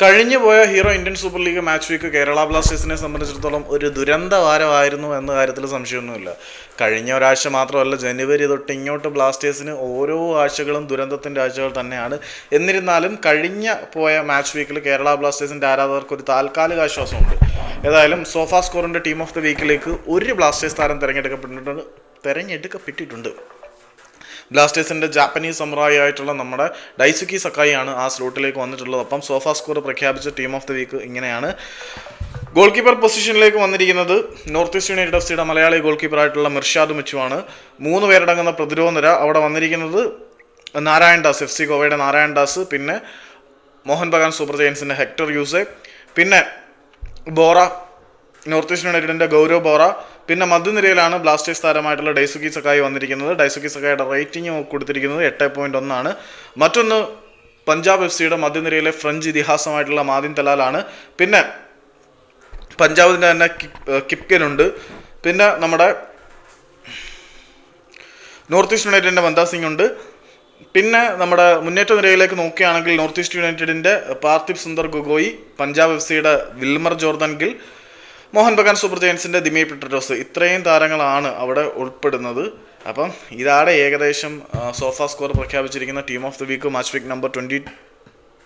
കഴിഞ്ഞു പോയ hero Indian super league match week Kerala ബ്ലാസ്റ്റേഴ്സിനെ സംബന്ധിച്ചിടത്തോളം ഒരു ദുരന്ത വാരമായിരുന്നു എന്ന കാര്യത്തിൽ സംശയമൊന്നുമില്ല. കഴിഞ്ഞ ഒരാഴ്ച മാത്രമല്ല ജനുവരി തൊട്ട് ഇങ്ങോട്ട് ബ്ലാസ്റ്റേഴ്സിന് ഓരോ ആഴ്ചകളും ദുരന്തത്തിന്റെ ആഴ്ചകൾ തന്നെയാണ്. എന്നിരുന്നാലും കഴിഞ്ഞ പോയ മാച്ച് വീക്കിൽ കേരള ബ്ലാസ്റ്റേഴ്സിന്റെ ആരാധകർക്ക് ഒരു താൽക്കാലിക ആശ്വാസമുണ്ട്. ഏതായാലും സോഫ സ്കോറിന്റെ ടീം ഓഫ് ദി വീക്കിലേക്ക് ഒരു ബ്ലാസ്റ്റേഴ്സ് താരം തിരഞ്ഞെടുക്കപ്പെട്ടിട്ടുണ്ട് തിരഞ്ഞെടുക്കപ്പെട്ടിട്ടുണ്ട്. ബ്ലാസ്റ്റേഴ്സിന്റെ ജാപ്പനീസ് സമുറായി ആയിട്ടുള്ള നമ്മുടെ ഡൈസുക്കി സക്കായി ആണ് ആ സ്ലോട്ടിലേക്ക് വന്നിട്ടുള്ളത്. അപ്പം സോഫ സ്കോർ പ്രഖ്യാപിച്ച ടീം ഓഫ് ദി വീക്ക് ഇങ്ങനെയാണ്. ഗോൾ കീപ്പർ പൊസിഷനിലേക്ക് വന്നിരിക്കുന്നത് നോർത്ത് ഈസ്റ്റ് യുണൈറ്റഡ് എഫ് സിയുടെ മലയാളി ഗോൾ കീപ്പറായിട്ടുള്ള മിർഷാദ് മിച്ചുവാണ്. മൂന്ന് പേരടങ്ങുന്ന പ്രതിരോധ നിര അവിടെ വന്നിരിക്കുന്നത് നാരായൺ ദാസ് എഫ് സി ഗോവയുടെ നാരായൺ ദാസ് പിന്നെ മോഹൻ ബഗാൻ സൂപ്പർ ജയൻസിന്റെ ഹെക്ടർ യൂസെ പിന്നെ ബോറ നോർത്ത് ഈസ്റ്റ് യുണൈറ്റഡിന്റെ ഗൗരവ് ബോറ പിന്നെ മധ്യനിരയിലാണ് ബ്ലാസ്റ്റേഴ്സ് താരമായിട്ടുള്ള ഡൈസുക്കി സക്കായി വന്നിരിക്കുന്നത്. ഡൈസുക്കി സക്കായുടെ റേറ്റിംഗ് കൊടുത്തിരിക്കുന്നത് എട്ട് പോയിന്റ് ഒന്നാണ്. മറ്റൊന്ന് പഞ്ചാബ് എഫ് സിയുടെ മധ്യനിരയിലെ ഫ്രഞ്ച് ഇതിഹാസമായിട്ടുള്ള മാദിൻ തലാലാണ്. പിന്നെ പഞ്ചാബിന്റെ തന്നെ കിപ്കനുണ്ട് പിന്നെ നമ്മുടെ നോർത്ത് ഈസ്റ്റ് യുണൈറ്റഡിന്റെ വന്ദാ സിംഗ് ഉണ്ട്. പിന്നെ നമ്മുടെ മുന്നേറ്റ നിരയിലേക്ക് നോക്കുകയാണെങ്കിൽ നോർത്ത് ഈസ്റ്റ് യുണൈറ്റഡിന്റെ പാർത്ഥിപ് സുന്ദർ ഗൊഗോയി പഞ്ചാബ് എഫ് സിയുടെ Wilmar Jordan Gill Mohun Bagan super ജയൻസിന്റെ Dimi Petros ഇത്രയും താരങ്ങളാണ് അവിടെ ഉൾപ്പെടുന്നത്. അപ്പം ഇതാണ് ഏകദേശം sofa score പ്രഖ്യാപിച്ചിരിക്കുന്ന team of the week match week number twenty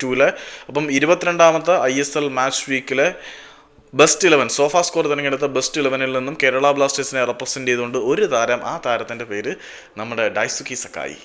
ടൂവിലെ അപ്പം ഇരുപത്തിരണ്ടാമത്തെ ഐ എസ് എൽ മാച്ച് വീക്കിലെ ബെസ്റ്റ് ഇലവൻ സോഫ സ്കോർ തിരഞ്ഞെടുത്ത ബെസ്റ്റ് ഇലവനിൽ നിന്നും കേരള ബ്ലാസ്റ്റേഴ്സിനെ റെപ്രസെന്റ് ചെയ്തുകൊണ്ട് ഒരു താരം ആ താരത്തിന്റെ പേര് നമ്മുടെ ഡൈസുക്കി സക്കായി